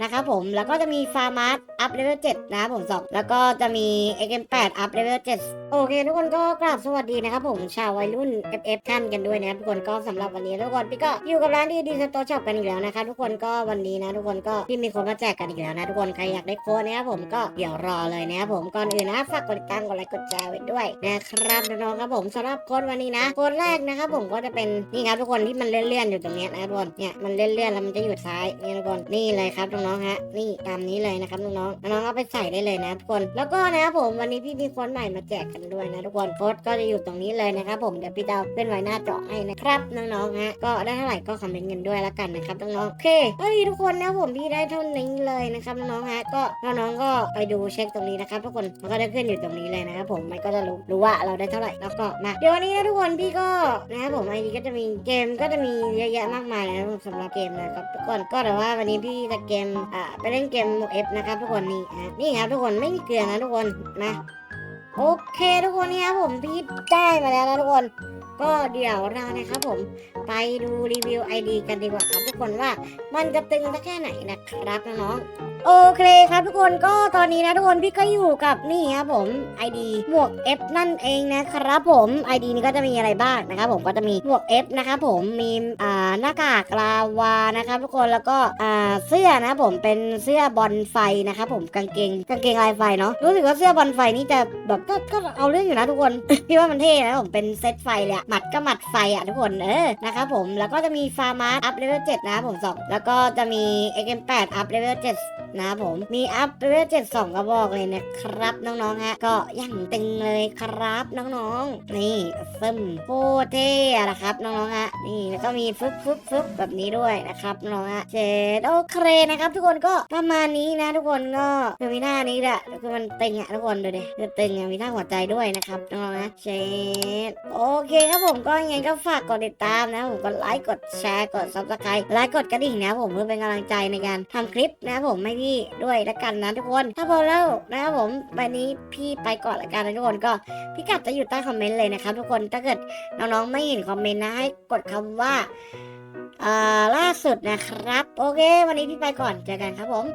นะครับผมแล้วก็จะมีฟาร์มาร์อัพเลเวล7นะครับผมสองแล้วก็จะมี XM8 อัพเลเวล7โอเคทุกคนก็กราบสวัสดีนะครับผมชาววัยรุ่น FF ท่านกันด้วยนะครับทุกคนก็สำหรับวันนี้ทุกคนพี่ก็อยู่กับร้านดีดีสโตช็อปกันอีกแล้วนะคะทุกคนก็วันนี้นะทุกคนก็ที่มีคนมาแจกกันอีกแล้วนะทุกคนใครอยากได้โค้ดนะครับผมก็เดี๋ยวรอเลยนะครับผมก่อนอื่นนะฝากกดติดตามกดไลค์กดแชร์ไว้ด้วยนะครับน้องๆครับผมสำหรับโค้ดวันนี้นะโค้ดแรกนะครับผมก็จะเป็นนี่ครับทุกคนที่มันเลื่อนๆอยู่ตรงนี้นะทุกคนเนี่ยมันเลื่อนๆแล้วมันจะอยู่ซ้ายนี่ทุกคนนี่เลยครับน้องๆฮะนี่ตามนี้เลยนะครับน้องๆน้องๆเอาไปใส่ได้เลยนะทุกคน แล้วก็นะครับผมวันนี้พี่มีโค้ดใหม่มาแจกกันด้วยนะทุกคนโค้ดก็จะอยู่ตรงนี้เลยนะครับผมเดี๋ยวพี่ดาวขึ้นไว้หน้าจอให้นะครับน้องๆฮะก็ได้เท่าไหร่ก็คอมเมนต์กันด้วยละกันนะครับน้องๆโอเคเฮ้ยทุกคนนะผมพี่ได้เท่านี้เลยนะครับน้องๆฮะก็น้องๆก็ไปดูเช็คตรงนี้นะครับทุกคนมันก็จะขึ้นอยู่ตรงนี้เลยนะครับผมมันก็จะรู้รู้ว่าเราได้เท่าไหร่แล้วก็มาเดี๋ยววันนี้นะทุกคนพี่ก็นะครับผมไอดีก็จะมีเกมก็จะมีเยอะแยะมากมายเลยนะสำหรับเกมนะครับทุกคนก็แต่ว่าวันนี้พี่จะเกมอ่าไปเล่นเกมโมเอฟนะครับทุกคนนี่อะนี่ครับทุกคนไม่มีเกลือนะทุกคนนะ โอเคทุกคนนี่ครับผมพีทได้มาแล้วนะทุกคน ก็เดี๋ยวเรานะครับผมไปดูรีวิว ID กันดีกว่าครับทุกคนว่ามันจะตึงสักแค่ไหนนะครับน้องโอเคครับทุกคนก็ตอนนี้นะทุกคนพี่ก็อยู่กับนี่ครับผม ID หมวก F นั่นเองนะครับผม ID นี้ก็จะมีอะไรบ้างนะครับผมก็จะมีหมวก F นะครับผมมีอ่าหน้ากากลาวานะครับทุกคนแล้วก็อ่าเสื้อนะผมเป็นเสื้อบอลไฟนะครับผมกางเกงกางเกงลายไฟเนาะรู้สึกว่าเสื้อบอลไฟนี่จะแบบก็ก็เอาเรื่องอยู่นะทุกคนพี่ว่ามันเท่นะผมเป็นเซตไฟเลยอะหมัดก็หมัดไฟอะทุกคนเออนะครับผมแล้วก็จะมีฟาร์มาร์อัพเลเวล7นะครับผมสองแล้วก็จะมีเอ็กเอัพเลเวล7 นะครับผมมีอัพเลเวล7 2กระบอกเลยนะครับน้องๆฮะก็ย่งตึงเลยครับน้องๆ นี่ซึมโคตรเท่อะนะครับน้องๆฮะนี่แล้วก็มีฟึบฟึบฟึบแบบนี้ด้วยนะครับน้องๆฮะเจ็ดโอเคนะครับ ทุกคนก็ประมาณนี้นะ ทุกคนก็คือมีหน้านี้แหละคือมันตึงอะทุกคนดูดิคือตึงอะมีหน้าหัวใจด้วยนะครับน้องๆฮะเจ็ดโอเคครับผมก็ยังไงก็ฝากกดติดตามนะผมกดไลค์กดแชร์กด subscribe และกดกระดิ่งนะผมเพื่อเป็นกำลังใจในการทำคลิปนะผมให้พี่ด้วยละกันนะทุกคนถ้าพอแล้วนะครับผมวันนี้พี่ไปก่อนละกันนะทุกคนก็พี่กัดจะอยู่ใต้คอมเมนต์เลยนะครับทุกคนถ้าเกิดน้องๆไม่เห็นคอมเมนต์นะให้กดคำว่าอ่าล่าสุดนะครับ โอเค วันนี้พี่ไปก่อนเจอกันครับผม